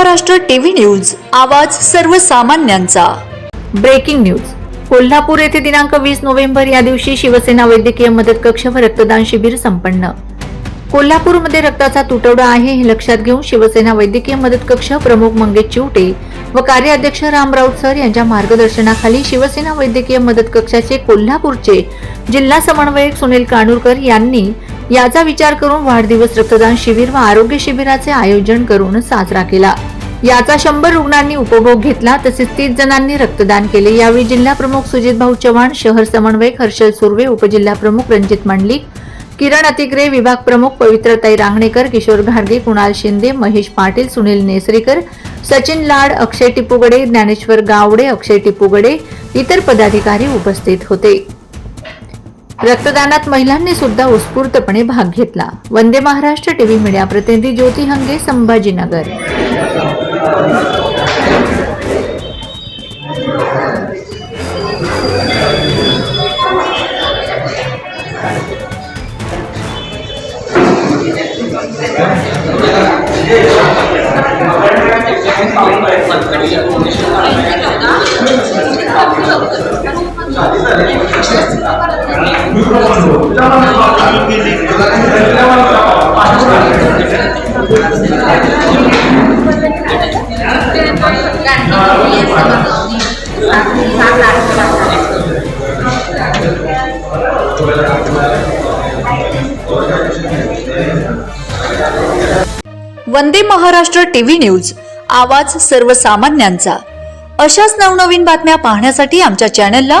Maharashtra TV news आवाज सर्वसामान्यांचा. Breaking news. Kolhapur येथे दिनांक वीस नोव्हेंबर या दिवशी शिवसेना वैद्यकीय मदत कक्ष व रक्तदान शिबिर संपन्न. कोल्हापूरमध्ये रक्ताचा तुटवडा आहे हे लक्षात घेऊन शिवसेना वैद्यकीय मदत कक्ष प्रमुख मंगेश चिवटे व कार्याध्यक्ष राम राऊत सर यांच्या मार्गदर्शनाखाली शिवसेना वैद्यकीय मदत कक्षाचे कोल्हापूरचे जिल्हा समन्वयक सुनील कानूरकर यांनी याचा विचार करून वाढदिवस रक्तदान शिबिर व आरोग्य शिबिराचे आयोजन करून साजरा केला. याचा शंभर रुग्णांनी उपभोग घेतला तसेच तीस जणांनी रक्तदान केले. यावेळी जिल्हा प्रमुख सुजित भाऊ चव्हाण शहर समन्वयक हर्षल सुर्वे उपजिल्हा प्रमुख रणजित मंडलिक किरण अतिग्रे विभाग प्रमुख पवित्रताई रांगणेकर किशोर घाडगे कुणाल शिंदे महेश पाटील सुनील नेसरीकर सचिन लाड अक्षय टिपूगडे ज्ञानेश्वर गावडे अक्षय टिपुगडे इतर पदाधिकारी उपस्थित होते. रक्तदानात महिलांनी सुद्धा उत्स्फूर्तपणे भाग घेतला. वंदे महाराष्ट्र टीव्ही मीडिया प्रतिनिधी ज्योती हंगे संभाजीनगर. वंदे महाराष्ट्र टीव्ही न्यूज आवाज सर्वसामान्यांचा. अशाच नवनवीन बातम्या पाहण्यासाठी आमच्या चॅनलला